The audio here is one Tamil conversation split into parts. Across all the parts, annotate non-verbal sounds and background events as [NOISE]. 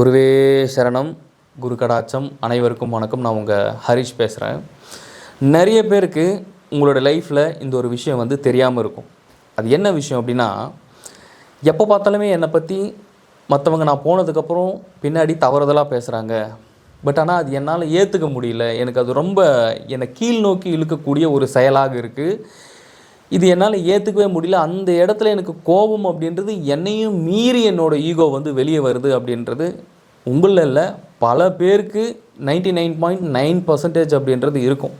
குருவே சரணம் குரு கடாச்சம் அனைவருக்கும் வணக்கம். நான் உங்கள் ஹரிஷ் பேசுகிறேன் நிறைய பேருக்கு உங்களோட லைஃப்பில் இந்த ஒரு விஷயம் வந்து தெரியாமல் இருக்கும். அது என்ன விஷயம் அப்படின்னா எப்போ பார்த்தாலுமே என்னை பற்றி மற்றவங்க நான் போனதுக்கப்புறம் பின்னாடி தவறுதலாக பேசுகிறாங்க பட் ஆனால் அது என்னால் ஏற்றுக்க முடியல. எனக்கு அது ரொம்ப என்னை கீழ் நோக்கி இழுக்கக்கூடிய ஒரு செயலாக இருக்குது இது என்னால் ஏற்றுக்கவே முடியல. அந்த இடத்துல எனக்கு கோபம் அப்படின்றது என்னையும் மீறி என்னோடய ஈகோ வந்து வெளியே வருது அப்படின்றது உங்களில் இல்லை. பல பேருக்கு ninety nine point nine percentage அப்படின்றது இருக்கும்.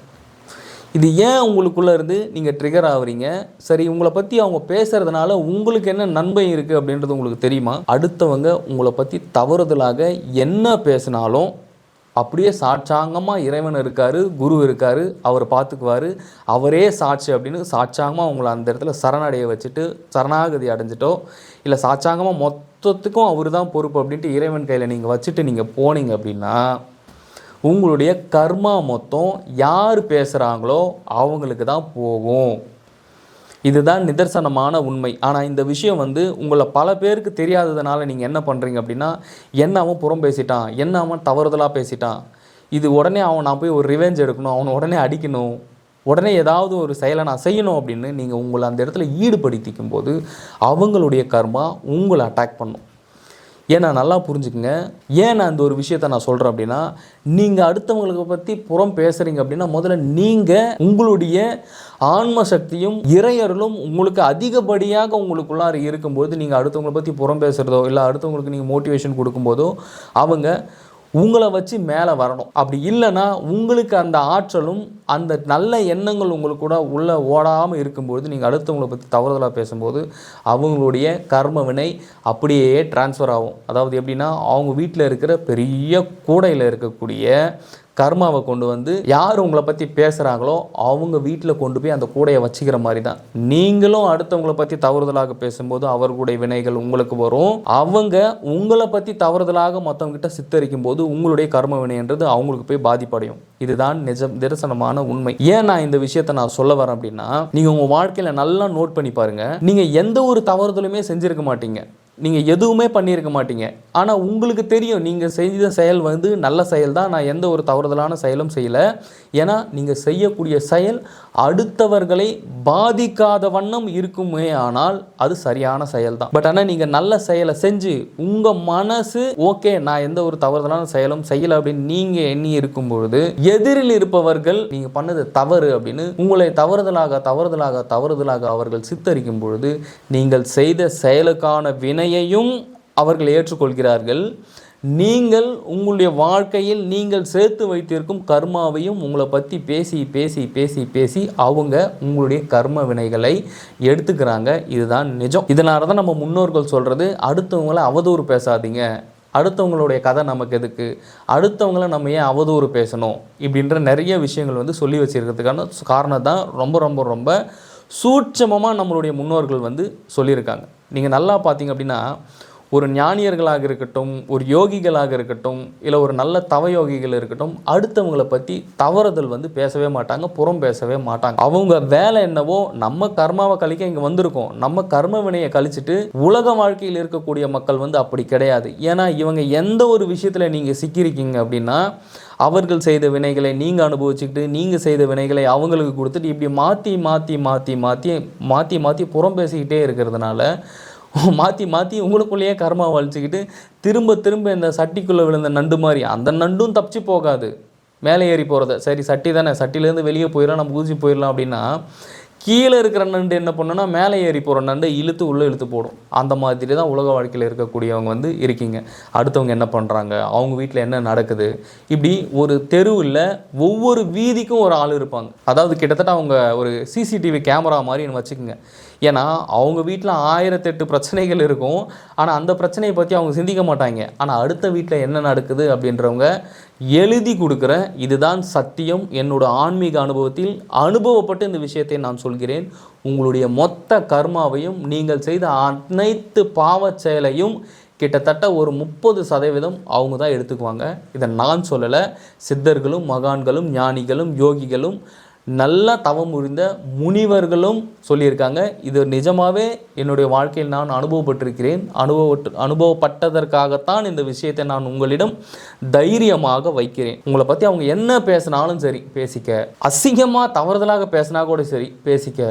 இது ஏன் உங்களுக்குள்ளே இருந்து நீங்கள் ட்ரிகர் ஆகுறீங்க? சரி உங்களை பற்றி அவங்க பேசுகிறதுனால உங்களுக்கு என்ன நன்மை இருக்குது அப்படின்றது உங்களுக்கு தெரியுமா? அடுத்தவங்க உங்களை பற்றி தவறுதலாக என்ன பேசினாலும் அப்படியே சாட்சாங்கமாக இறைவன் இருக்கார் குரு இருக்கார் அவர் பார்த்துக்குவார் அவரே சாட்சி அப்படின்னு சாட்சாங்கமாக உங்களை அந்த இடத்துல சரணடைய வச்சுட்டு சரணாகதி அடைஞ்சிட்டோ இல்லை சாட்சாங்கமாக மொத்தத்துக்கும் அவர் தான் பொறுப்பு அப்படின்ட்டு இறைவன் கையில் நீங்கள் வச்சுட்டு நீங்கள் போனீங்க அப்படின்னா உங்களுடைய கர்மா மொத்தம் யார் பேசுகிறாங்களோ அவங்களுக்கு தான் போகும். இதுதான் நிதர்சனமான உண்மை. ஆனால் இந்த விஷயம் வந்து உங்களை பல பேருக்கு தெரியாததுனால நீங்கள் என்ன பண்ணுறீங்க அப்படின்னா என்ன அவன் புறம் பேசிட்டான் என்ன அவன் தவறுதலாக பேசிட்டான். இது உடனே அவன் நான் போய் ஒரு ரிவெஞ்ச் எடுக்கணும் அவனை உடனே அடிக்கணும் உடனே ஏதாவது ஒரு செயலை நான் செய்யணும் அப்படின்னு நீங்கள் உங்களை அந்த இடத்துல ஈடுபடுத்திக்கும் போது அவங்களுடைய கர்மா உங்களை அட்டாக் பண்ணும். ஏன்னா நல்லா புரிஞ்சுக்குங்க. ஏன் நான் இந்த ஒரு விஷயத்த நான் சொல்கிறேன் அப்படின்னா நீங்கள் அடுத்தவங்களுக்கு பற்றி புறம் பேசுகிறீங்க அப்படின்னா முதல்ல நீங்கள் உங்களுடைய ஆன்ம சக்தியும் இறையர்களும் உங்களுக்கு அதிகப்படியாக உங்களுக்குள்ளார இருக்கும்போது நீங்கள் அடுத்தவங்களை பற்றி புறம் பேசுகிறதோ இல்லை அடுத்தவங்களுக்கு நீங்கள் மோட்டிவேஷன் கொடுக்கும்போதோ அவங்க உங்களை வச்சு மேலே வரணும். அப்படி இல்லைன்னா உங்களுக்கு அந்த ஆற்றலும் அந்த நல்ல எண்ணங்கள் உங்களுக்கு கூட உள்ளே ஓடாமல் இருக்கும்போது நீங்கள் அடுத்தவங்களை பற்றி தவறுதலாக பேசும்போது அவங்களுடைய கர்ம வினை அப்படியே டிரான்ஸ்ஃபர் ஆகும். அதாவது எப்படின்னா அவங்க வீட்டில் இருக்கிற பெரிய கூடையில் இருக்கக்கூடிய கர்மாவை கொண்டு வந்து யார் உங்களை பற்றி பேசுகிறாங்களோ அவங்க வீட்டில் கொண்டு போய் அந்த கூடையை வச்சுக்கிற மாதிரி தான் நீங்களும் அடுத்தவங்களை பற்றி தவறுதலாக பேசும்போது அவர்களுடைய வினைகள் உங்களுக்கு வரும். அவங்க உங்களை பற்றி தவறுதலாக மற்றவங்ககிட்ட சித்தரிக்கும் போது உங்களுடைய கர்ம வினைன்றது அவங்களுக்கு போய் பாதிப்படையும். இதுதான் நிஜம் நிதர்சனமான உண்மை. ஏன் நான் இந்த விஷயத்தை நான் சொல்ல வரேன் அப்படின்னா நீங்கள் உங்கள் வாழ்க்கையில் நல்லா நோட் பண்ணி பாருங்க. நீங்கள் எந்த ஒரு தவறுதலுமே செஞ்சிருக்க மாட்டீங்க. நீங்கள் எதுவுமே பண்ணியிருக்க மாட்டீங்க. ஆனால் உங்களுக்கு தெரியும் நீங்கள் செய்த செயல் வந்து நல்ல செயல் தான். நான் எந்த ஒரு தவறுதலான செயலும் செய்யலை. ஏன்னா நீங்கள் செய்யக்கூடிய செயல் அடுத்தவர்களை பாதிக்காத வண்ணம் இருக்குமே ஆனால் அது சரியான செயல் தான். பட் ஆனால் நீங்கள் நல்ல செயலை செஞ்சு உங்கள் மனசு ஓகே நான் எந்த ஒரு தவறுதலான செயலும் செய்யலை அப்படின்னு நீங்கள் எண்ணி இருக்கும் பொழுது எதிரில் இருப்பவர்கள் நீங்கள் பண்ணது தவறு அப்படின்னு உங்களை தவறுதலாக தவறுதலாக தவறுதலாக அவர்கள் சித்தரிக்கும் பொழுது நீங்கள் செய்த செயலுக்கான வினை வினையையும் அவர்கள் ஏற்றுக்கொள்கிறார்கள். நீங்கள் உங்களுடைய வாழ்க்கையில் நீங்கள் சேர்த்து வைத்திருக்கும் கர்மாவையும் உங்களை பற்றி பேசி பேசி பேசி பேசி அவங்க உங்களுடைய கர்ம வினைகளை எடுத்துக்கிறாங்க. இதுதான் நிஜம். இதனால தான் நம்ம முன்னோர்கள் சொல்கிறது அடுத்தவங்களை அவதூறு பேசாதீங்க. அடுத்தவங்களுடைய கதை நமக்கு எதுக்கு? அடுத்தவங்கள நம்ம ஏன் அவதூறு பேசணும்? இப்படின்ற நிறைய விஷயங்கள் வந்து சொல்லி வச்சுருக்கிறதுக்கான காரணம் தான் ரொம்ப ரொம்ப ரொம்ப சூட்சமமாக நம்மளுடைய முன்னோர்கள் வந்து சொல்லியிருக்காங்க. நீங்கள் நல்லா பார்த்தீங்க அப்படின்னா ஒரு ஞானியர்களாக இருக்கட்டும் ஒரு யோகிகளாக இருக்கட்டும் இல்லை ஒரு நல்ல தவயோகிகள் இருக்கட்டும் அடுத்தவங்களை பற்றி தவறுதல் வந்து பேசவே மாட்டாங்க புறம் பேசவே மாட்டாங்க. அவங்க வேலை என்னவோ நம்ம கர்மாவை கழிக்க இங்கே வந்திருக்கோம். நம்ம கர்ம வினையை கழிச்சிட்டு உலக வாழ்க்கையில் இருக்கக்கூடிய மக்கள் வந்து அப்படி கிடையாது. ஏன்னா இவங்க எந்த ஒரு விஷயத்தில் நீங்கள் சிக்கியிருக்கீங்க அப்படின்னா அவர்கள் செய்த வினைகளை நீங்கள் அனுபவிச்சுக்கிட்டு நீங்கள் செய்த வினைகளை அவங்களுக்கு கொடுத்துட்டு இப்படி மாற்றி மாற்றி மாற்றி மாற்றி மாற்றி மாற்றி புறம் பேசிக்கிட்டே இருக்கிறதுனால [LAUGHS] மாற்றி மாற்றி உங்களுக்குள்ளேயே கர்மா வலிச்சுக்கிட்டு திரும்ப திரும்ப இந்த சட்டிக்குள்ளே விழுந்த நண்டு மாதிரி அந்த நண்டும் தப்பிச்சு போகாது. மேலே ஏறி போகிறத சரி சட்டி தானே. சட்டிலேருந்து வெளியே போயிடலாம் நம்ம ஊசி போயிடலாம் அப்படின்னா கீழே இருக்கிற நண்டு என்ன பண்ணுன்னா மேலே ஏறி போகிற நண்டை இழுத்து உள்ளே இழுத்து போடும். அந்த மாதிரி தான் உலக வாழ்க்கையில் இருக்கக்கூடியவங்க வந்து இருக்கீங்க. அடுத்தவங்க என்ன பண்ணுறாங்க அவங்க வீட்டில் என்ன நடக்குது? இப்படி ஒரு தெருவில் ஒவ்வொரு வீதிக்கும் ஒரு ஆள் இருப்பாங்க. அதாவது கிட்டத்தட்ட அவங்க ஒரு சிசிடிவி கேமரா மாதிரி வச்சுக்கோங்க. ஏன்னா அவங்க வீட்டில் ஆயிரத்தெட்டு பிரச்சனைகள் இருக்கும். ஆனால் அந்த பிரச்சனையை பற்றி அவங்க சிந்திக்க மாட்டாங்க. ஆனால் அடுத்த வீட்டில் என்ன நடக்குது அப்படின்றவங்க எழுதி கொடுக்குற இதுதான் சத்தியம். என்னோட ஆன்மீக அனுபவத்தில் அனுபவப்பட்டு இந்த விஷயத்தை நான் சொல்கிறேன். உங்களுடைய மொத்த கர்மாவையும் நீங்கள் செய்த அனைத்து பாவச் செயலையும் கிட்டத்தட்ட ஒரு முப்பது சதவீதம் அவங்க தான் எடுத்துக்குவாங்க. இதை நான் சொல்லலை. சித்தர்களும் மகான்களும் ஞானிகளும் யோகிகளும் நல்லா தவம் புரிந்த முனிவர்களும் சொல்லியிருக்காங்க. இது நிஜமாகவே என்னுடைய வாழ்க்கையில் நான் அனுபவப்பட்டிருக்கிறேன். அனுபவப்பட்டு அனுபவப்பட்டதற்காகத்தான் இந்த விஷயத்தை நான் உங்களிடம் தைரியமாக வைக்கிறேன். உங்களை பற்றி அவங்க என்ன பேசினாலும் சரி பேசிக்க. அசிங்கமாக தவறுதலாக பேசினா கூட சரி பேசிக்க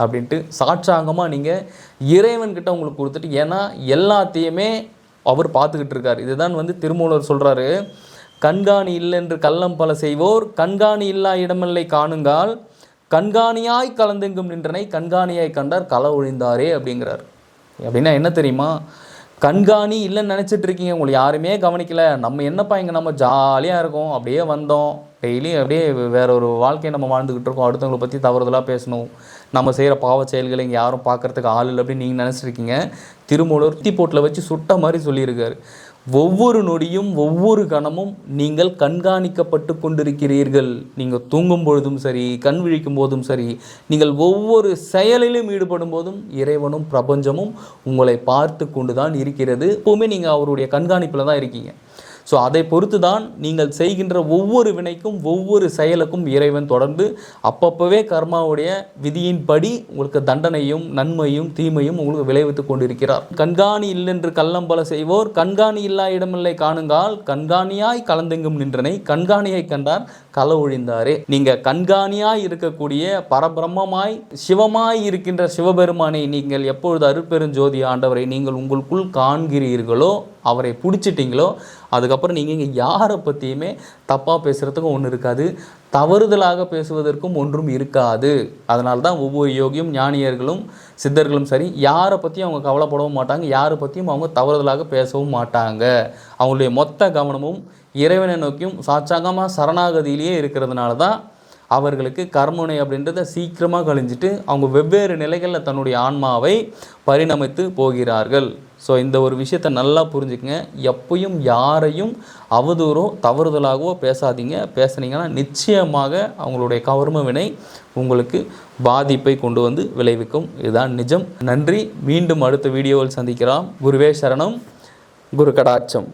அப்படின்ட்டு சாட்சாங்கமாக நீங்கள் இறைவன்கிட்ட உங்களுக்கு கொடுத்துட்டு ஏன்னா எல்லாத்தையுமே அவர் பார்த்துக்கிட்டு இருக்கார். இதுதான் வந்து திருமூலர் சொல்கிறாரு கண்காணி இல்லென்று கள்ளம் பல செய்வோர் கண்காணி இல்லா இடமில்லை காணுங்கால் கண்காணியாய் கலந்தெங்கும் நின்றனை கண்காணியாய் கண்டார் களை ஒழிந்தாரே அப்படிங்கிறார். அப்படின்னா என்ன தெரியுமா? கண்காணி இல்லைன்னு நினச்சிட்டு இருக்கீங்க உங்களை யாருமே கவனிக்கல நம்ம என்னப்பா இங்கே நம்ம ஜாலியாக இருக்கோம் அப்படியே வந்தோம். டெய்லியும் அப்படியே வேற ஒரு வாழ்க்கையை நம்ம வாழ்ந்துக்கிட்டு இருக்கோம் அடுத்தவங்களை பற்றி தவறுதலாக பேசணும். நம்ம செய்கிற பாவ செயல்களை இங்கே யாரும் பார்க்கறதுக்கு ஆள் இல்லை அப்படின்னு நீங்கள் நினச்சிருக்கீங்க திருமூலர் தீ போட்டில் வச்சு சுட்ட மாதிரி சொல்லியிருக்காரு. ஒவ்வொரு நொடியும் ஒவ்வொரு கணமும் நீங்கள் கண்காணிக்கப்பட்டு கொண்டிருக்கிறீர்கள். நீங்கள் தூங்கும் பொழுதும் சரி கண் விழிக்கும் போதும் சரி நீங்கள் ஒவ்வொரு செயலிலும் ஈடுபடும் போதும் இறைவனும் பிரபஞ்சமும் உங்களை பார்த்து கொண்டு தான் இருக்கிறது. எப்போவுமே நீங்கள் அவருடைய கண்காணிப்பில் தான் இருக்கீங்க. ஸோ அதை பொறுத்து தான் நீங்கள் செய்கின்ற ஒவ்வொரு வினைக்கும் ஒவ்வொரு செயலுக்கும் இறைவன் தொடர்ந்து அப்பப்போவே கர்மாவுடைய விதியின்படி உங்களுக்கு தண்டனையும் நன்மையும் தீமையும் உங்களுக்கு விளைவித்து கொண்டிருக்கிறார். கண்காணி இல்லென்று கள்ளம் பல செய்வோர் கண்காணி இல்லா இடமில்லை காணுங்கால் கண்காணியாய் கலந்தெங்கும் நின்றனை கண்காணியை கண்டார் கள ஒழிந்தாரே. நீங்கள் கண்காணியாய் இருக்கக்கூடிய பரபிரம்மமாய் சிவமாய் இருக்கின்ற சிவபெருமானை நீங்கள் எப்பொழுது அருட்பெருஞ்சோதி ஆண்டவரை நீங்கள் உங்களுக்குள் காண்கிறீர்களோ அவரை பிடிச்சிட்டிங்களோ அதுக்கப்புறம் நீங்கள் இங்கே யாரை பற்றியுமே தப்பாக பேசுகிறதுக்கும் ஒன்றும் இருக்காது. தவறுதலாக பேசுவதற்கும் ஒன்றும் இருக்காது. அதனால தான் ஒவ்வொரு யோகியும் ஞானியர்களும் சித்தர்களும் சரி யாரை பற்றியும் அவங்க கவலைப்படவும் மாட்டாங்க. யாரை பற்றியும் அவங்க தவறுதலாக பேசவும் மாட்டாங்க. அவங்களுடைய மொத்த கவனமும் இறைவனை நோக்கியும் சாட்சாங்கமாக சரணாகதியிலேயே இருக்கிறதுனால தான் அவர்களுக்கு கர்மனை அப்படின்றத சீக்கிரமாக கழிஞ்சிட்டு அவங்க வெவ்வேறு நிலைகளில் தன்னுடைய ஆன்மாவை பரிணமித்து போகிறார்கள். ஸோ இந்த ஒரு விஷயத்தை நல்லா புரிஞ்சுக்கங்க. எப்பயும் யாரையும் அவதூறோ தவறுதலாகவோ பேசாதீங்க. பேசுனீங்கன்னா நிச்சயமாக அவங்களுடைய கவர்ம வினை உங்களுக்கு பாதிப்பை கொண்டு வந்து விளைவிக்கும். இதுதான் நிஜம். நன்றி. மீண்டும் அடுத்த வீடியோவில் சந்திக்கிறோம் குருவே சரணம். குரு கடாட்சம்.